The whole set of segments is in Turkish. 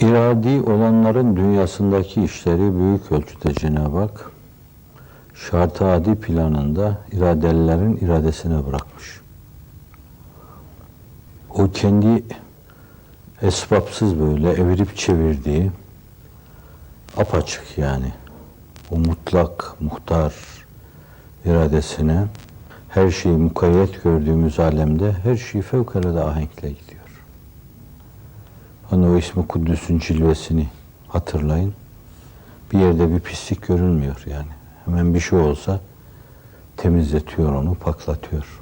İradi olanların dünyasındaki işleri büyük ölçüde Cenab-ı Hak şart adi planında iradelilerin iradesine bırakmış. O kendi esbapsız böyle evirip çevirdiği apaçık yani o mutlak muhtar iradesine her şeyi mukayyet gördüğümüz alemde her şey fevkalade ahenkle gidiyor. Hani o ismi Kuddüs'ün cilvesini hatırlayın. Bir yerde bir pislik görülmüyor yani. Hemen bir şey olsa temizletiyor onu, paklatıyor.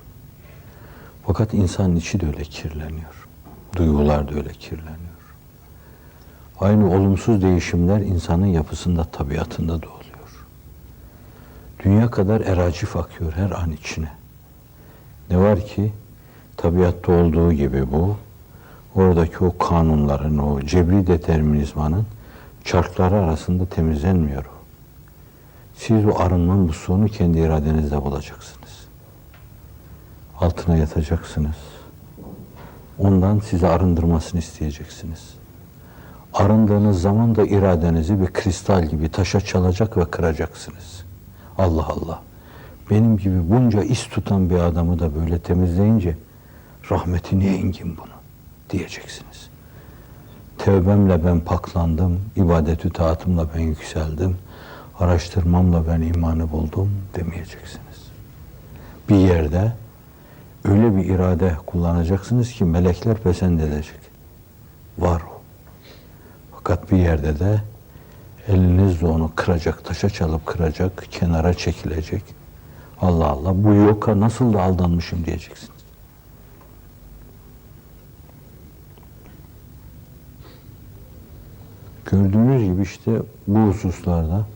Fakat insanın içi de öyle kirleniyor. Duygular da öyle kirleniyor. Aynı olumsuz değişimler insanın yapısında, tabiatında da oluyor. Dünya kadar eracif akıyor her an içine. Ne var ki tabiatta olduğu gibi bu, oradaki o kanunların, o cebri determinizmanın çarkları arasında temizlenmiyor. Siz o arınma musluğunu kendi iradenizde bulacaksınız. Altına yatacaksınız. Ondan size arındırmasını isteyeceksiniz. Arındığınız zaman da iradenizi bir kristal gibi taşa çalacak ve kıracaksınız. Allah Allah. Benim gibi bunca is tutan bir adamı da böyle temizleyince rahmeti ne engin bunu diyeceksiniz. Tevbemle ben paklandım, ibadetü taatımla ben yükseldim, araştırmamla ben imanı buldum demeyeceksiniz. Bir yerde öyle bir irade kullanacaksınız ki melekler pesend edecek. Var o. Fakat bir yerde de elinizle onu kıracak, taşa çalıp kıracak, kenara çekilecek. Allah Allah bu yoka nasıl da aldanmışım diyeceksiniz. Gördüğünüz gibi işte bu hususlarda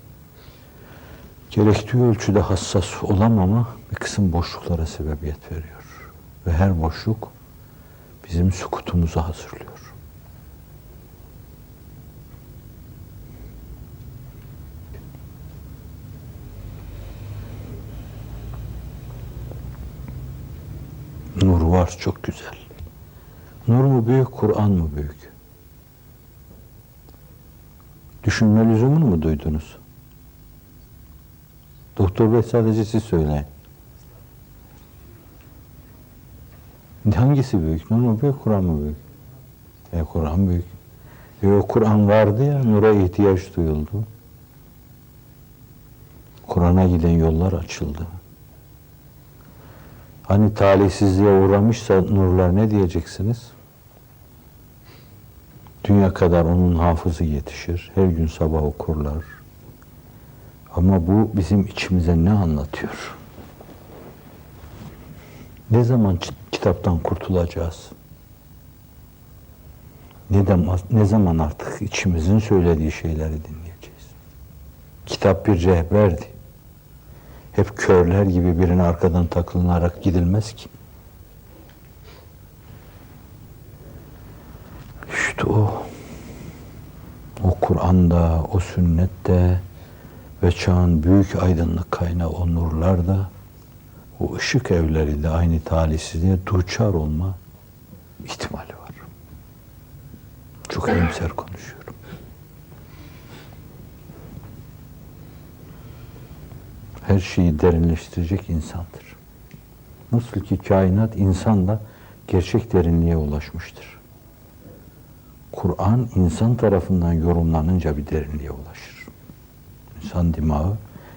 gerektiği ölçüde hassas olamama bir kısım boşluklara sebebiyet veriyor. Ve her boşluk bizim sukutumuzu hazırlıyor. Nur var çok güzel. Nur mu büyük, Kur'an mı büyük? Düşünme lüzumunu mu duydunuz? Doktor Bey sadece siz söyleyin. Hangisi büyük? Nur mu büyük, Kur'an mı büyük? E Kur'an büyük. E o Kur'an vardı ya, nura ihtiyaç duyuldu. Kur'an'a giden yollar açıldı. Hani talihsizliğe uğramışsa nurlar ne diyeceksiniz? Dünya kadar onun hafızı yetişir. Her gün sabah okurlar. Ama bu bizim içimize ne anlatıyor? Ne zaman kitaptan kurtulacağız? Ne, de, ne zaman artık içimizin söylediği şeyleri dinleyeceğiz? Kitap bir rehberdi. Hep körler gibi birine arkadan takılınarak gidilmez ki. O. O Kur'an'da, o sünnette ve çağın büyük aydınlık kaynağı o nurlar da o ışık evleri de aynı talihsizliğe duçar olma ihtimali var. Çok iyimser konuşuyorum. Her şeyi derinleştirecek insandır. Nasıl ki kainat insanla gerçek derinliğe ulaşmıştır. Kur'an insan tarafından yorumlanınca bir derinliğe ulaşır. İnsan dimağı,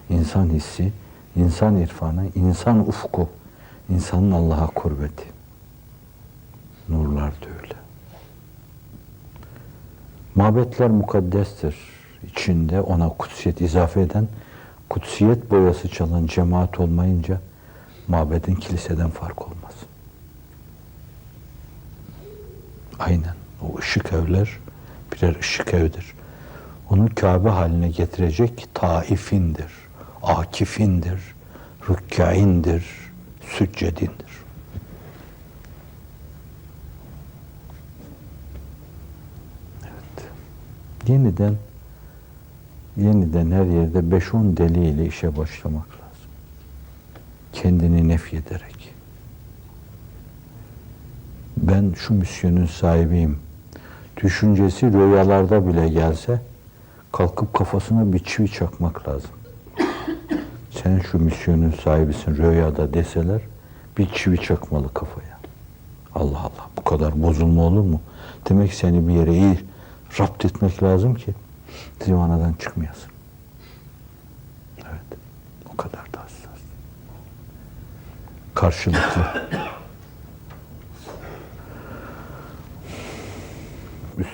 insan hissi, insan irfanı, insan ufku, insanın Allah'a kurbeti. Nurlar da öyle. Mabetler mukaddestir. İçinde ona kutsiyet izafe eden, kutsiyet boyası çalan cemaat olmayınca mabedin kiliseden fark olmaz. Aynen. O ışık evler birer ışık evdir. Onu Kabe haline getirecek taifindir, akifindir, rükkaindir, süccedindir. Evet. Yeniden yeniden her yerde 5-10 deliyle işe başlamak lazım. Kendini nefyederek. Ben şu misyonun sahibiyim düşüncesi rüyalarda bile gelse kalkıp kafasına bir çivi çakmak lazım. Sen şu misyonun sahibisin rüyada deseler bir çivi çakmalı kafaya. Allah Allah bu kadar bozulma olur mu? Demek seni bir yere iyi rapt etmek lazım ki zivanadan çıkmayasın. Evet. O kadar da hassas. Karşılıklı.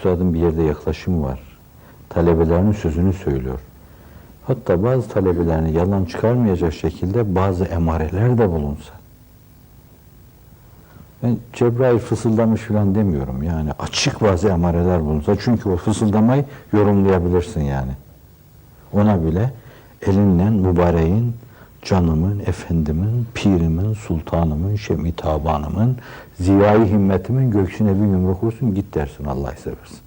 Üstadın bir yerde yaklaşımı var. Talebelerinin sözünü söylüyor. Hatta bazı talebelerini yalan çıkarmayacak şekilde bazı emareler de bulunsa. Ben Cebrail fısıldamış falan demiyorum. Yani açık bazı emareler bulunsa. Çünkü o fısıldamayı yorumlayabilirsin yani. Ona bile elinle mübareğin, canımın, efendimin, pirimin, sultanımın, şemi tabanımın, ziyai himmetimin göksüne bir yumruk vursun git dersin Allah'ı seversin.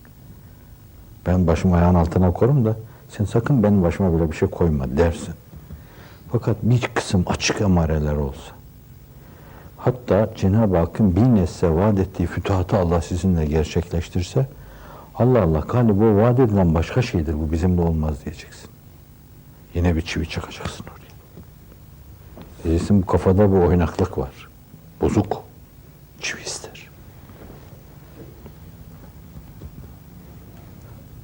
Ben başımı ayağın altına korum da sen sakın benim başıma böyle bir şey koyma dersin. Fakat bir kısım açık emareler olsa, hatta Cenab-ı Hakk'ın bir nesle vaat ettiği fütuhatı Allah sizinle gerçekleştirse, Allah Allah galiba bu vaat edilen başka şeydir, bu bizimle olmaz diyeceksin. Yine bir çivi çakacaksın oraya. Diyeceksin bu kafada bir oynaklık var. Bozuk. Çivi ister.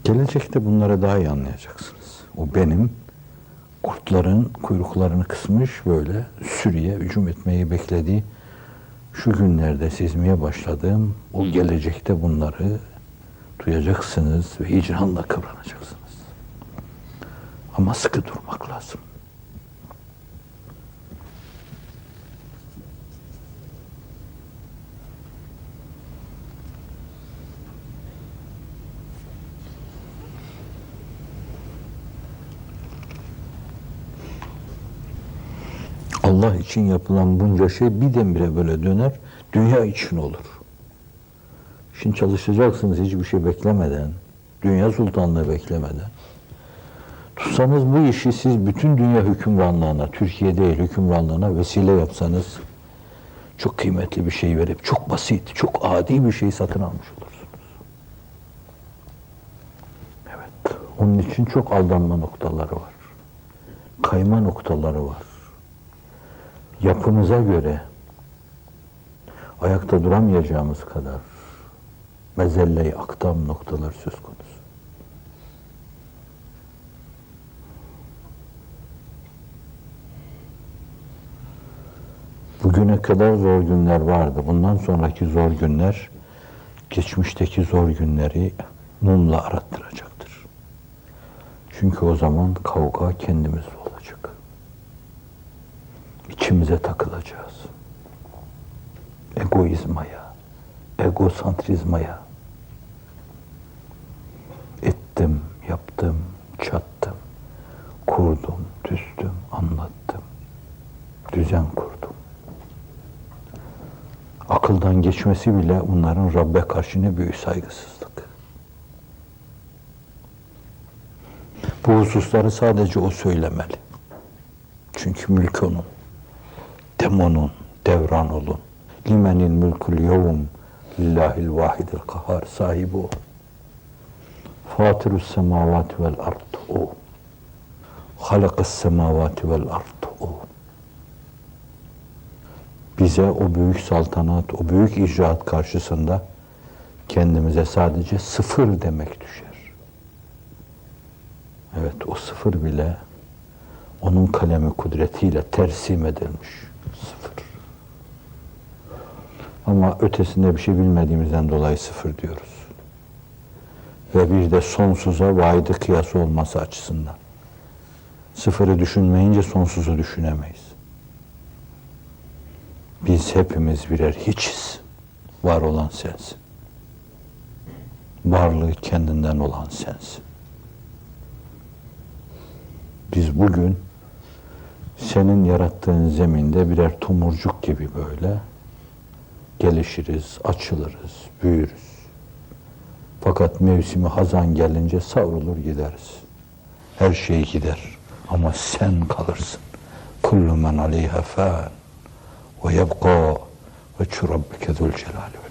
Gelecekte bunları daha iyi anlayacaksınız. O benim kurtların kuyruklarını kısmış böyle sürüye hücum etmeyi beklediği şu günlerde sezmeye başladığım o gelecekte bunları duyacaksınız ve hicranla kıvranacaksınız. Ama sıkı durmak lazım. Allah için yapılan bunca şey birdenbire böyle döner, dünya için olur. Şimdi çalışacaksınız hiçbir şey beklemeden, dünya sultanlığı beklemeden. Tutsanız bu işi siz bütün dünya hükümranlığına, Türkiye değil hükümranlığına vesile yapsanız çok kıymetli bir şey verip çok basit, çok adi bir şey satın almış olursunuz. Evet. Onun için çok aldanma noktaları var. Kayma noktaları var. Yapımıza göre ayakta duramayacağımız kadar mezelle-i aktam noktalar söz konusu. Bugüne kadar zor günler vardı. Bundan sonraki zor günler geçmişteki zor günleri mumla arattıracaktır. Çünkü o zaman kavga kendimizle olacak. İçimize takılacağız. Egoizmaya, egosantrizmaya. Ettim, yaptım, çattım, kurdum, düzdüm, anlattım, düzen kurdum akıldan geçmesi bile onların Rabbe karşı ne büyük saygısızlık. Bu hususları sadece o söylemeli. Çünkü mülk onun. Demonun, devran olun. Limenil mülkül yevm lillahil vahidil kahar sahibi o. Fatirus semavati vel ard o. Halakas semavati vel ard o bize o büyük saltanat, o büyük icraat karşısında kendimize sadece sıfır demek düşer. Evet o sıfır bile onun kalemi kudretiyle tersim edilmiş. Sıfır. Ama ötesinde bir şey bilmediğimizden dolayı sıfır diyoruz. Ve bir de sonsuza vaidi kıyası olması açısından. Sıfırı düşünmeyince sonsuzu düşünemeyiz. Biz hepimiz birer hiçiz. Var olan sensin. Varlığı kendinden olan sensin. Biz bugün senin yarattığın zeminde birer tomurcuk gibi böyle gelişiriz, açılırız, büyürüz. Fakat mevsimi hazan gelince savrulur gideriz. Her şey gider ama sen kalırsın. Kullu men aleyha fan ve yebqa ve rabbike zul celali vel.